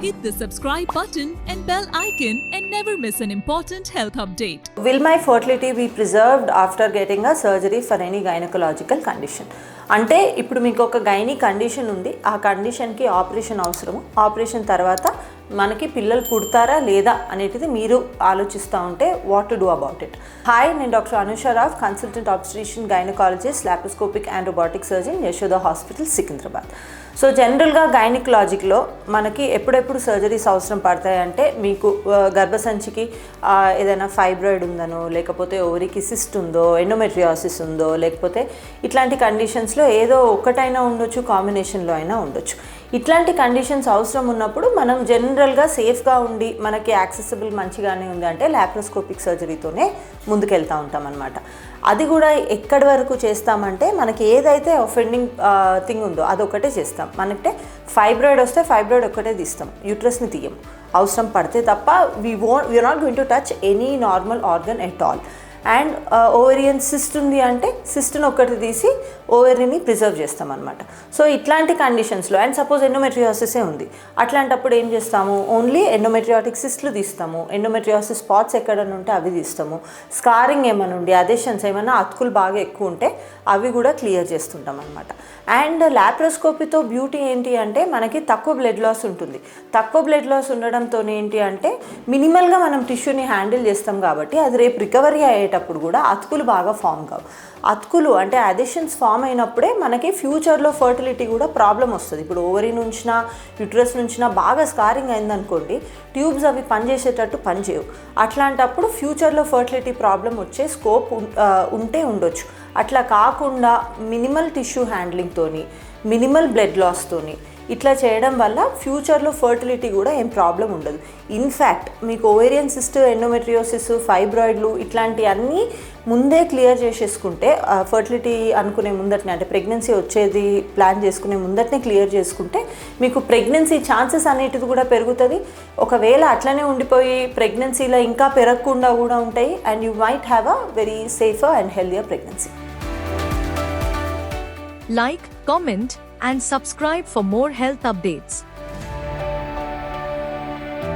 Hit the subscribe button and bell icon and never miss an important health update. Will my fertility be preserved after getting a surgery for any gynecological condition? అంటే ఇప్పుడు మీకు ఒక gynae condition ఉంది ఆ కండిషన్కి operation అవసరము operation తర్వాత మనకి పిల్లలు పుడతారా లేదా అనేటిది మీరు ఆలోచిస్తూ ఉంటే what to do about it hi నేను doctor అనుషారావ్ consultant obstetrician gynaecologist laparoscopic and robotic surgeon Yashoda hospital Secunderabad so జనరల్గా గైనకలాజిక్లో మనకి ఎప్పుడెప్పుడు సర్జరీస్ అవసరం పడతాయంటే మీకు గర్భసంచికి ఏదైనా ఫైబ్రాయిడ్ ఉందనో లేకపోతే ఓవరికి సిస్ట్ ఉందో ఎండోమెట్రియాసిస్ ఉందో లేకపోతే ఇట్లాంటి కండిషన్స్లో ఏదో ఒక్కటైనా ఉండొచ్చు కాంబినేషన్లో అయినా ఉండొచ్చు. ఇట్లాంటి కండిషన్స్ అవసరం ఉన్నప్పుడు మనం జనరల్గా సేఫ్గా ఉండి మనకి యాక్సెసిబుల్ మంచిగానే ఉంది అంటే లాప్రోస్కోపిక్ సర్జరీతోనే ముందుకెళ్తూ ఉంటాం అనమాట అది కూడా ఎక్కడి వరకు చేస్తామంటే మనకి ఏదైతే ఒఫెండింగ్ థింగ్ ఉందో అదొకటే చేస్తాం. మనకి ఫైబ్రాయిడ్ వస్తే ఫైబ్రాయిడ్ ఒక్కటే తీస్తాం. యూట్రస్ని తీయం. అవసరం పడితే తప్ప we won't we are not going to touch any normal organ at all and ovarian cyst ఉంది అంటే సిస్ట్ని ఒక్కటి తీసి ఓవేరియన్ని ప్రిజర్వ్ చేస్తాం అనమాట సో ఇట్లాంటి కండిషన్స్లో అండ్ సపోజ్ ఎండోమెట్రియాసిసే ఉంది. అట్లాంటప్పుడు ఏం చేస్తాము? ఓన్లీ ఎండోమెట్రియాటిక్ సిస్ట్లు తీస్తాము. ఎండోమెట్రియాసిస్ స్పాట్స్ ఎక్కడన్నా ఉంటే అవి తీస్తాము. స్కారింగ్ ఏమైనా ఉండి అదేషన్స్ ఏమైనా అతుకులు బాగా ఎక్కువ ఉంటే అవి కూడా క్లియర్ చేస్తుంటాం అనమాట అండ్ లాప్రోస్కోపీతో బ్యూటీ ఏంటి అంటే మనకి తక్కువ బ్లడ్ లాస్ ఉంటుంది. తక్కువ బ్లడ్ లాస్ ఉండడంతో ఏంటి అంటే మినిమల్గా మనం టిష్యూని హ్యాండిల్ చేస్తాం కాబట్టి అది రేపు రికవరీ అయ్యేటప్పుడు కూడా అతుకులు బాగా ఫామ్ కావు. అతుకులు అంటే అడిషన్స్ ఫామ్ అయినప్పుడే మనకి ఫ్యూచర్లో ఫర్టిలిటీ కూడా ప్రాబ్లం వస్తుంది. ఇప్పుడు ఓవరీ నుంచినా యుట్రస్ నుంచినా బాగా స్కారింగ్ అయిందనుకోండి ట్యూబ్స్ అవి పనిచేసేటట్టు పనిచేయవు అట్లాంటప్పుడు ఫ్యూచర్లో ఫర్టిలిటీ ప్రాబ్లం వచ్చే స్కోప్ ఉంటే ఉండొచ్చు. అట్లా కాకుండా మినిమల్ టిష్యూ హ్యాండ్లింగ్తోని మినిమల్ బ్లడ్ లాస్తోని ఇట్లా చేయడం వల్ల ఫ్యూచర్లో ఫర్టిలిటీ కూడా ఏం ప్రాబ్లం ఉండదు. ఇన్ఫ్యాక్ట్ మీకు ఓవేరియన్ సిస్ట్ ఎండోమెట్రియోసిస్ ఫైబ్రాయిడ్లు ఇట్లాంటివన్నీ ముందే క్లియర్ చేసేసుకుంటే ఫర్టిలిటీ అనుకునే ముందటనే అంటే ప్రెగ్నెన్సీ వచ్చేది ప్లాన్ చేసుకునే ముందటనే క్లియర్ చేసుకుంటే మీకు ప్రెగ్నెన్సీ ఛాన్సెస్ అనేటిది కూడా పెరుగుతుంది. ఒకవేళ అట్లనే ఉండిపోయి ప్రెగ్నెన్సీలో ఇంకా పెరగకుండా కూడా ఉంటాయి and you might have a very safer and healthier pregnancy. Like comment and subscribe for more health updates.